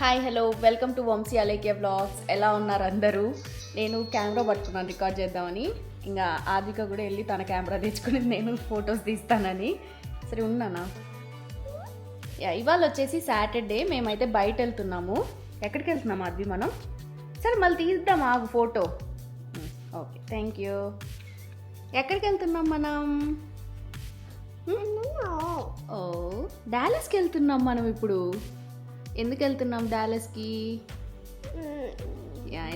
Hi hello welcome to Vamsi Alekhya blogs ఎలా ఉన్నారు అందరూ? నేను కెమెరా పట్టుకున్నాను రికార్డ్ చేద్దామని. ఇంకా ఆదిక కూడా వెళ్ళి తన కెమెరా తెచ్చుకుని నేను ఫొటోస్ తీస్తానని. సరే ఉన్నానా యా ఇవాళ వచ్చేసి సాటర్డే మేమైతే బయట వెళ్తున్నాము. ఎక్కడికి వెళ్తున్నాము అది మనం? సరే మళ్ళీ తీద్దాం ఆగు ఫోటో ఓకే థ్యాంక్ యూ ఎక్కడికి వెళ్తున్నాం మనం? ఓ డాలస్కి వెళ్తున్నాం మనం ఇప్పుడు. ఎందుకు వెళ్తున్నాం డాలస్కి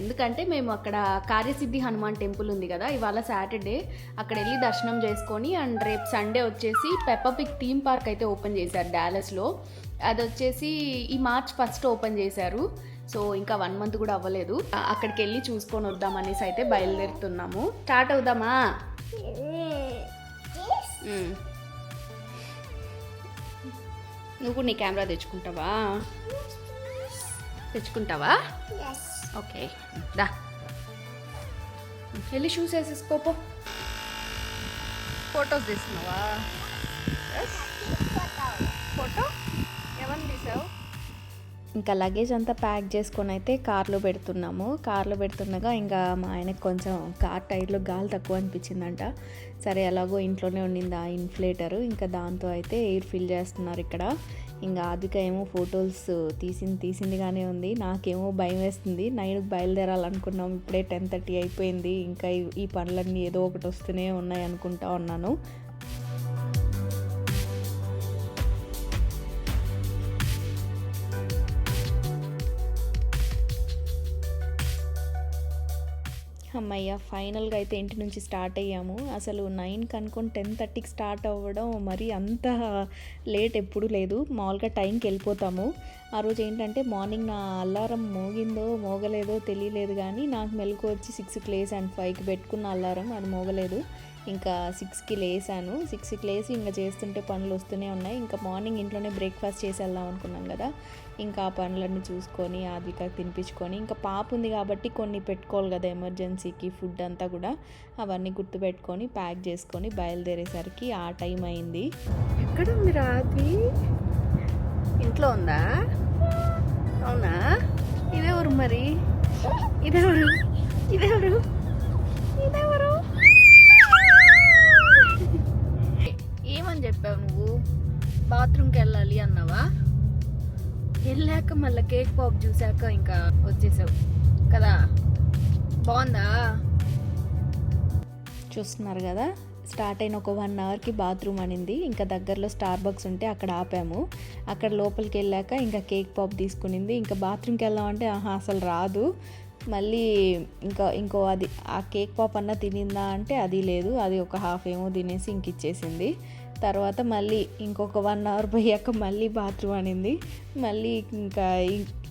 ఎందుకంటే మేము అక్కడ కార్యసిద్ధి హనుమాన్ టెంపుల్ ఉంది కదా ఇవాళ సాటర్డే. అక్కడ వెళ్ళి దర్శనం చేసుకొని అండ్ రేపు సండే వచ్చేసి పెప్పపిక్ థీమ్ పార్క్ అయితే ఓపెన్ చేశారు డాలస్లో. అది వచ్చేసి ఈ మార్చ్ ఫస్ట్ ఓపెన్ చేశారు. సో ఇంకా వన్ మంత్ కూడా అవ్వలేదు. అక్కడికి వెళ్ళి చూసుకొని వద్దాం అనేసి అయితే బయలుదేరుతున్నాము. స్టార్ట్ అవుదామా? నువ్వు నీ కెమెరా తెచ్చుకుంటావా? తెచ్చుకుంటావా? ఓకే దా. వెళ్ళి షూస్ వేసేసుకోపో ఫొటోస్ తీస్తున్నావా? ఇంకా లగేజ్ అంతా ప్యాక్ చేసుకొని అయితే కార్లో పెడుతున్నాము. కార్లో పెడుతుండగా ఇంకా మా ఆయనకు కొంచెం కార్ టైర్లో గాలి తక్కువ అనిపించిందంట. సరే ఎలాగో ఇంట్లోనే ఉండింది ఆ ఇన్ఫ్లేటర్ ఇంకా దాంతో అయితే ఎయిర్ ఫిల్ చేస్తున్నారు ఇక్కడ. ఇంకా ఆదిక ఏమో ఫొటోస్ తీసింది తీసిందిగానే ఉంది. నాకేమో భయం వేస్తుంది. నైన్కి బయలుదేరాలనుకున్నాం. ఇప్పుడే టెన్ థర్టీ అయిపోయింది. ఇంకా ఈ పనులన్నీ ఏదో ఒకటి వస్తూనే ఉన్నాయి అనుకుంటా ఉన్నాను. అమ్మయ్య ఫైనల్గా అయితే ఇంటి నుంచి స్టార్ట్ అయ్యాము. అసలు నైన్కి అనుకుని టెన్ థర్టీకి స్టార్ట్ అవ్వడం మరి అంత లేట్ ఎప్పుడూ లేదు. మామూలుగా టైంకి వెళ్ళిపోతాము. ఆ రోజు ఏంటంటే మార్నింగ్ నా అలారం మోగిందో మోగలేదో తెలియలేదు కానీ నాకు మెలకు వచ్చి సిక్స్కి లేస్ అండ్ ఫైవ్కి పెట్టుకున్న అలారం అది మోగలేదు. ఇంకా సిక్స్కి లేసాను. సిక్స్కి లేసి ఇంకా చేస్తుంటే పనులు వస్తూనే ఉన్నాయి. ఇంకా మార్నింగ్ ఇంట్లోనే బ్రేక్ఫాస్ట్ చేసి వెళ్దాం అనుకున్నాం కదా. ఇంకా ఆ పనులన్నీ చూసుకొని ఆదిక తినిపించుకొని ఇంకా పాప ఉంది కాబట్టి కొన్ని పెట్టుకోవాలి కదా ఎమర్జెన్సీకి ఫుడ్ అంతా కూడా. అవన్నీ గుర్తుపెట్టుకొని ప్యాక్ చేసుకొని బయలుదేరేసరికి ఆ టైం అయింది. ఎక్కడ ఉంది రాది ఇంట్లో ఉందా? అవునా? ఇదెవరు మరి? ఇదెవరు? ఇదెవరు? ఇదెవరు? చెప్పావు నువ్వు. బాత్రూమ్కి వెళ్ళాలి అన్నావా? వెళ్ళాక మళ్ళీ కేక్ పాప్ చూసాక ఇంకా వచ్చేసావు. కదా? బాగుందా? చూస్తున్నారు కదా? స్టార్ట్ అయిన ఒక వన్ అవర్కి బాత్రూమ్ అనింది. ఇంకా దగ్గరలో స్టార్ బక్స్ ఉంటే అక్కడ ఆపాము. అక్కడ లోపలికి వెళ్ళాక ఇంకా కేక్ పాప్ తీసుకునింది. ఇంకా బాత్రూమ్కి వెళ్దామంటే ఆహా అసలు రాదు. మళ్ళీ ఇంకా ఇంకో అది ఆ కేక్ పాప్ అన్న తినిందా అంటే అది లేదు. అది ఒక హాఫ్ ఏమో తినేసి ఇంక ఇచ్చేసింది. తర్వాత మళ్ళీ ఇంకొక వన్ అవర్ పోయాక మళ్ళీ బాత్రూమ్ అనింది. మళ్ళీ ఇంకా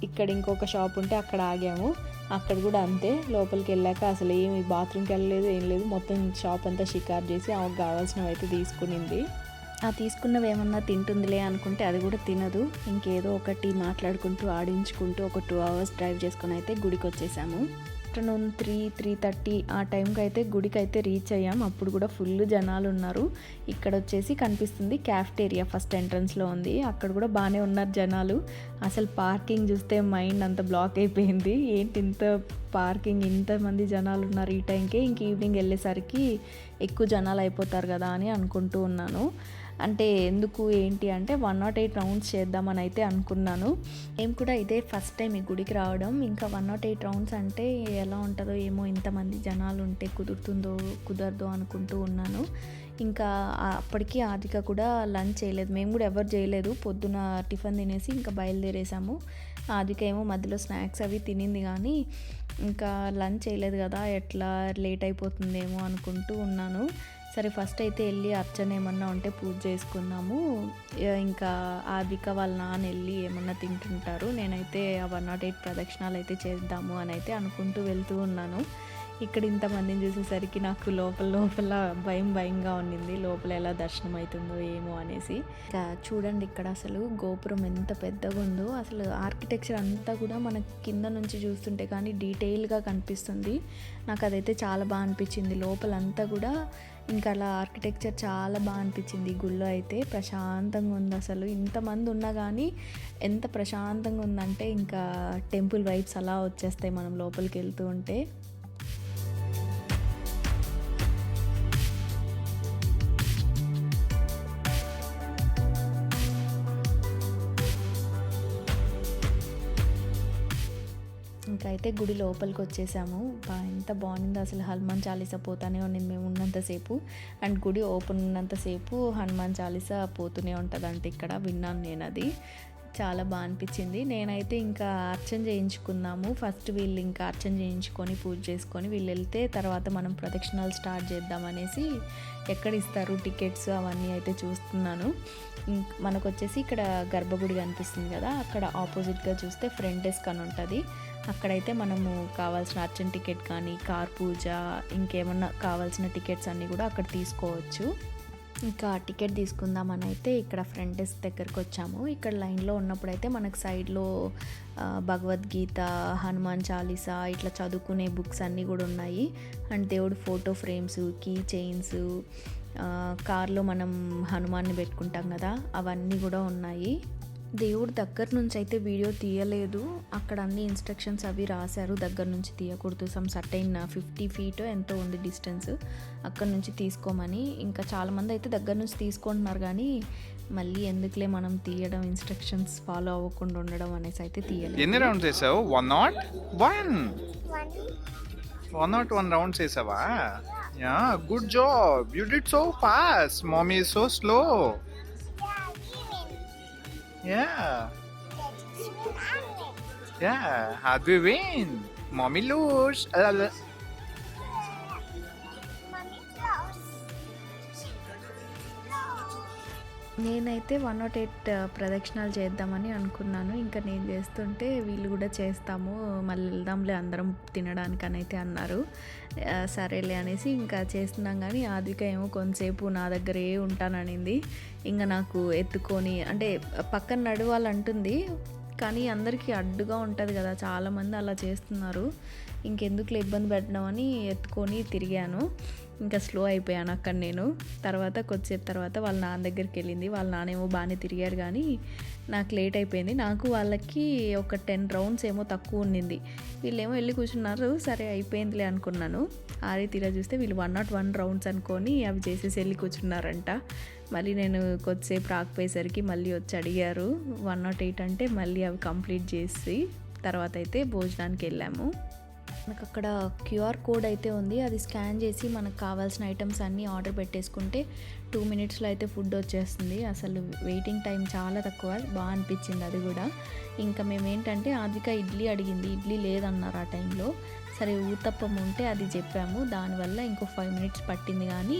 ఇక్కడ ఇంకొక షాప్ ఉంటే అక్కడ ఆగాము. అక్కడ కూడా అంతే. లోపలికి వెళ్ళాక అసలు ఏమి బాత్రూమ్కి వెళ్ళలేదు ఏం లేదు. మొత్తం షాప్ అంతా షికార్ చేసి ఆమెకు కావాల్సినవి అయితే తీసుకునింది. ఆ తీసుకున్నవి ఏమన్నా తింటుందిలే అనుకుంటే అది కూడా తినదు. ఇంకేదో ఒకటి మాట్లాడుకుంటూ ఆడించుకుంటూ ఒక టూ అవర్స్ డ్రైవ్ చేసుకొని అయితే గుడికి వచ్చేసాము ఆఫ్టర్నూన్ త్రీ త్రీ థర్టీ ఆ టైంకి అయితే గుడికి అయితే రీచ్ అయ్యాం. అప్పుడు కూడా ఫుల్ జనాలు ఉన్నారు. ఇక్కడ వచ్చేసి కనిపిస్తుంది క్యాఫ్టేరియా ఫస్ట్ ఎంట్రన్స్లో ఉంది. అక్కడ కూడా బాగానే ఉన్నారు జనాలు. అసలు పార్కింగ్ చూస్తే మైండ్ అంత బ్లాక్ అయిపోయింది. ఏంటి ఇంత పార్కింగ్? ఇంతమంది జనాలు ఉన్నారు ఈ టైంకే. ఇంక ఈవినింగ్ వెళ్ళేసరికి ఎక్కువ జనాలు అయిపోతారు కదా అని అనుకుంటూ ఉన్నాను. అంటే ఎందుకు ఏంటి అంటే వన్ నాట్ ఎయిట్ రౌండ్స్ చేద్దామని అయితే అనుకున్నాను. ఏం కూడా ఇదే ఫస్ట్ టైం ఈ గుడికి రావడం. ఇంకా వన్ నాట్ ఎయిట్ రౌండ్స్ అంటే ఎలా ఉంటుందో ఏమో ఇంతమంది జనాలు ఉంటే కుదురుతుందో కుదరదో అనుకుంటూ ఉన్నాను. ఇంకా అప్పటికీ అప్పటికి ఆదిక కూడా లంచ్ చేయలేదు. మేము కూడా ఎవరు చేయలేదు. పొద్దున టిఫిన్ తినేసి ఇంకా బయలుదేరేసాము. ఆదిక ఏమో మధ్యలో స్నాక్స్ అవి తినింది కానీ ఇంకా లంచ్ చేయలేదు కదా ఎట్లా లేట్ అయిపోతుందేమో అనుకుంటూ ఉన్నాను. సరే ఫస్ట్ అయితే వెళ్ళి అర్చన ఏమన్నా ఉంటే పూజ చేసుకున్నాము ఇంకా ఆదిక వాళ్ళ నాన్న వెళ్ళి ఏమన్నా తింటుంటారు. నేనైతే ఆ వన్ నాట్ ఎయిట్ ప్రదక్షిణాలు అయితే చేద్దాము అని అయితే అనుకుంటూ వెళ్తూ ఉన్నాను. ఇక్కడ ఇంతమందిని చూసేసరికి నాకు లోపల లోపల భయం భయంగా ఉండింది. లోపల ఎలా దర్శనం అవుతుందో ఏమో అనేసి. ఇంకా చూడండి ఇక్కడ అసలు గోపురం ఎంత పెద్దగా ఉందో. అసలు ఆర్కిటెక్చర్ అంతా కూడా మనకి కింద నుంచి చూస్తుంటే కానీ డీటెయిల్గా కనిపిస్తుంది. నాకు అదైతే చాలా బాగా అనిపించింది. లోపలంతా కూడా ఇంకా అలా ఆర్కిటెక్చర్ చాలా బాగా అనిపించింది. గుళ్ళో అయితే ప్రశాంతంగా ఉంది అసలు. ఇంతమంది ఉన్నా కానీ ఎంత ప్రశాంతంగా ఉందంటే ఇంకా టెంపుల్ వైబ్స్ అలా వచ్చేస్తాయి మనం లోపలికి వెళ్తూ ఉంటే. అయితే గుడి లోపలికి వచ్చేసాము ఎంత బాగుంది అసలు. హనుమాన్ చాలీసా పోతానే ఉండింది మేము ఉన్నంతసేపు అండ్ గుడి ఓపెన్ ఉన్నంతసేపు హనుమాన్ చాలీసా పోతూనే ఉంటుందంట ఇక్కడ. విన్నాను నేను అది. చాలా బాగా అనిపించింది. నేనైతే ఇంకా అర్చన చేయించుకున్నాము. ఫస్ట్ వీళ్ళు ఇంకా అర్చన చేయించుకొని పూజ చేసుకొని వీళ్ళు వెళ్తే తర్వాత మనం ప్రదక్షిణాలు స్టార్ట్ చేద్దామనేసి ఎక్కడ ఇస్తారు టికెట్స్ అవన్నీ అయితే చూస్తున్నాను. మనకు వచ్చేసి ఇక్కడ గర్భగుడి కనిపిస్తుంది కదా. అక్కడ ఆపోజిట్గా చూస్తే ఫ్రంట్ డెస్క్ అని ఉంటుంది. అక్కడైతే మనము కావాల్సిన అర్చన టికెట్ కానీ కార్ పూజ ఇంకేమన్నా కావాల్సిన టికెట్స్ అన్నీ కూడా అక్కడ తీసుకోవచ్చు. ఇంకా టికెట్ తీసుకుందామని అయితే ఇక్కడ ఫ్రంట్ డెస్క్ దగ్గరకు వచ్చాము. ఇక్కడ లైన్లో ఉన్నప్పుడైతే మనకు సైడ్లో భగవద్గీత హనుమాన్ చాలీసా ఇట్లా చదువుకునే బుక్స్ అన్నీ కూడా ఉన్నాయి. అండ్ దేవుడు ఫోటో ఫ్రేమ్స్ కీ చైన్స్ కార్లో మనం హనుమాన్ని పెట్టుకుంటాం కదా అవన్నీ కూడా ఉన్నాయి. దేవుడు దగ్గర నుంచి అయితే వీడియో తీయలేదు. అక్కడ అన్ని ఇన్స్ట్రక్షన్స్ అవి రాశారు. దగ్గర నుంచి తీయకూడదు. సమ్ సర్టైన్ ఫిఫ్టీ ఫీట్ ఎంతో ఉంది డిస్టెన్స్ అక్కడ నుంచి తీసుకోమని. ఇంకా చాలామంది అయితే దగ్గర నుంచి తీసుకుంటున్నారు కానీ మళ్ళీ ఎందుకులే మనం తీయడం ఇన్స్ట్రక్షన్స్ ఫాలో అవ్వకుండా ఉండడం అనేసి అయితే తీయలేదు. ఎన్ని రౌండ్స్ వేసావు? One not one one not one rounds వేసావా? Yeah good job you did so fast mommy so slow Yeah. Yeah. Happy win? Mommy lose. నేనైతే వన్ నాట్ ఎయిట్ ప్రదక్షిణాలు చేద్దామని అనుకున్నాను. ఇంకా నేను చేస్తుంటే వీళ్ళు కూడా చేస్తాము మళ్ళీ వెళ్దాంలే అందరం తినడానికి అని అయితే అన్నారు సరేలే అనేసి ఇంకా చేస్తున్నాం కానీ ఆదిక ఏమో కొంతసేపు నా దగ్గరే ఉంటాననింది. ఇంకా నాకు ఎత్తుకొని అంటే పక్కన నడవాలంటుంది కానీ అందరికీ అడ్డుగా ఉంటుంది కదా చాలామంది అలా చేస్తున్నారు. ఇంకెందుకులే ఇబ్బంది పెట్టడం అని ఎత్తుకొని తిరిగాను. ఇంకా స్లో అయిపోయాను అక్కడ నేను. తర్వాత కొద్దిసేపు తర్వాత వాళ్ళ నాన్న దగ్గరికి వెళ్ళింది. వాళ్ళ నాన్నేమో బాగానే తిరిగారు కానీ నాకు లేట్ అయిపోయింది. నాకు వాళ్ళకి ఒక టెన్ రౌండ్స్ ఏమో తక్కువ ఉండింది. వీళ్ళేమో వెళ్ళి కూర్చున్నారు. సరే అయిపోయిందిలే అనుకున్నాను. ఆరే తీరా చూస్తే వీళ్ళు వన్ నాట్ వన్ రౌండ్స్ అనుకొని అవి చేసేసి వెళ్ళి కూర్చున్నారంట. మళ్ళీ నేను కొద్దిసేపు రాకపోయేసరికి మళ్ళీ వచ్చి అడిగారు. వన్ నాట్ ఎయిట్ అంటే మళ్ళీ అవి కంప్లీట్ చేసి తర్వాత అయితే భోజనానికి వెళ్ళాము. మనకు అక్కడ క్యూఆర్ కోడ్ అయితే ఉంది. అది స్కాన్ చేసి మనకు కావాల్సిన ఐటమ్స్ అన్నీ ఆర్డర్ పెట్టేసుకుంటే టూ మినిట్స్లో అయితే ఫుడ్ వచ్చేస్తుంది. అసలు వెయిటింగ్ టైం చాలా తక్కువ. బాగా అనిపించింది అది కూడా. ఇంకా మేము ఏంటంటే ఆద్విక ఇడ్లీ అడిగింది. ఇడ్లీ లేదన్నారు ఆ టైంలో. సరే ఊతప్పం ఉంటే అది చెప్పాము. దానివల్ల ఇంకో ఫైవ్ మినిట్స్ పట్టింది కానీ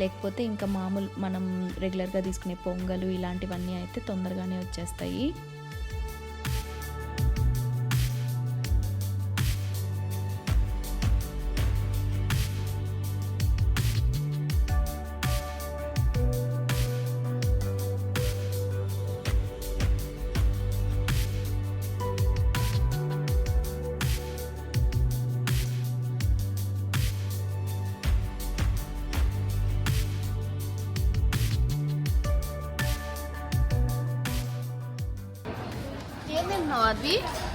లేకపోతే ఇంకా మామూలు మనం రెగ్యులర్గా తీసుకునే పొంగలు ఇలాంటివన్నీ అయితే తొందరగానే వచ్చేస్తాయి. ఏం తింటున్నావు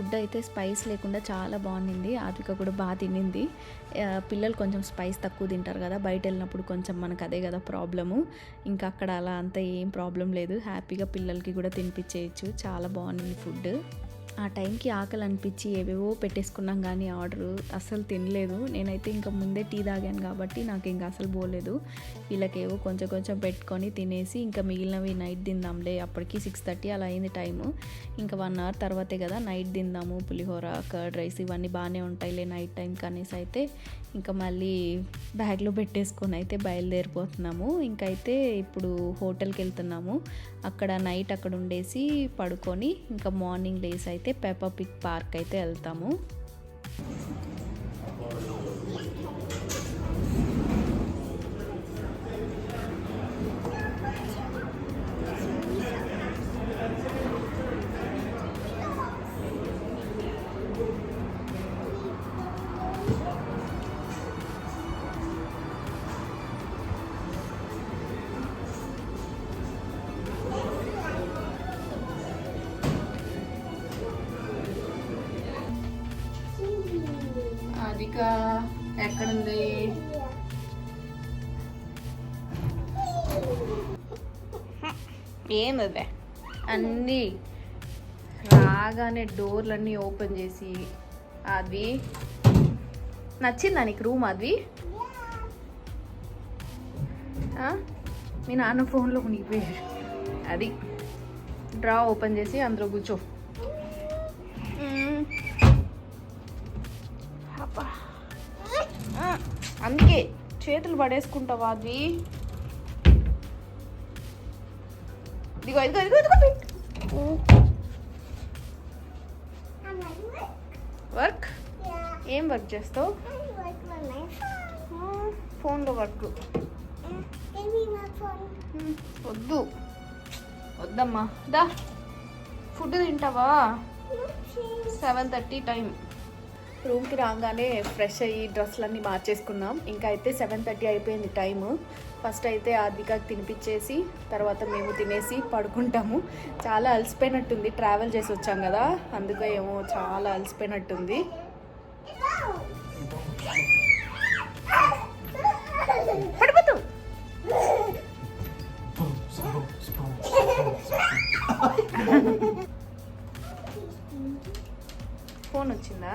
ఫుడ్ అయితే స్పైస్ లేకుండా చాలా బాగుండింది. ఆత్విక కూడా బాగా తినింది. పిల్లలు కొంచెం స్పైస్ తక్కువ తింటారు కదా. బయట వెళ్ళినప్పుడు కొంచెం మనకు అదే కదా ప్రాబ్లము. ఇంకా అక్కడ అలా అంత ఏం ప్రాబ్లం లేదు. హ్యాపీగా పిల్లలకి కూడా తినిపించేయచ్చు. చాలా బాగుంది ఫుడ్. ఆ టైంకి ఆకలి అనిపించి ఏవేవో పెట్టేసుకున్నాం కానీ ఆర్డర్ అసలు తినలేదు. నేనైతే ఇంకా ముందే టీ తాగాను కాబట్టి నాకు ఇంకా అసలు పోలేదు వీళ్ళకేవో కొంచెం కొంచెం పెట్టుకొని తినేసి ఇంకా మిగిలినవి నైట్ తిందాంలే. అప్పటికి సిక్స్ థర్టీ అలా అయింది టైము. ఇంకా వన్ అవర్ తర్వాతే కదా నైట్ తిందాము. పులిహోర కర్డ్ రైస్ ఇవన్నీ బాగానే ఉంటాయిలే నైట్ టైం కనీసం అయితే. ఇంకా మళ్ళీ బ్యాగ్లో పెట్టేసుకొని అయితే బయలుదేరిపోతున్నాము. ఇంకైతే ఇప్పుడు హోటల్కి వెళ్తున్నాము. అక్కడ నైట్ అక్కడ ఉండేసి పడుకొని ఇంకా మార్నింగ్ లేస్ అయితే పెప్పా పిక్ పార్క్ అయితే వెళ్తాము. అదిక ఎక్కడుంది? ఏమదే అన్నీ రాగానే డోర్లన్నీ ఓపెన్ చేసి అది నచ్చిందా నీకు రూమ్ అది? మీ నాన్న ఫోన్లో మునిగిపోయారు అది. డ్రా ఓపెన్ చేసి అందులో కూర్చో. అందుకే చేతులు పడేసుకుంటావా అది? ఇదిగో ఇదిగో ఇదిగో ఇదిగో. వర్క్? ఏం వర్క్ చేస్తావు? ఫోన్లో వర్క్. వద్దు. వద్దమ్మా. దా ఫుడ్ తింటావా? సెవెన్ థర్టీ టైం రూమ్కి రాగానే ఫ్రెష్ అయ్యి డ్రెస్లన్నీ మార్చేసుకున్నాం. ఇంకా అయితే సెవెన్ థర్టీ అయిపోయింది టైము. ఫస్ట్ అయితే ఆదికకి తినిపించేసి తర్వాత మేము తినేసి పడుకుంటాము. చాలా అలసిపోయినట్టుంది. ట్రావెల్ చేసి వచ్చాం కదా అందుకే ఏమో చాలా అలసిపోయినట్టుంది. ఫోన్ వచ్చిందా?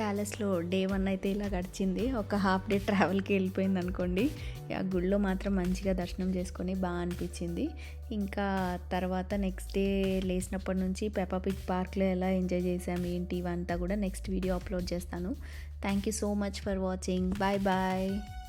ప్యాలెస్లో డే వన్ అయితే ఇలా గడిచింది. ఒక హాఫ్ డే ట్రావెల్కి వెళ్ళిపోయింది అనుకోండి. ఆ గుళ్ళో మాత్రం మంచిగా దర్శనం చేసుకొని బాగా అనిపించింది. ఇంకా తర్వాత నెక్స్ట్ డే లేచినప్పటి నుంచి పెపాపిక్ పార్క్లో ఎలా ఎంజాయ్ చేసాము ఏంటి ఇవంతా కూడా నెక్స్ట్ వీడియో అప్లోడ్ చేస్తాను. Thank you so much for watching. Bye bye.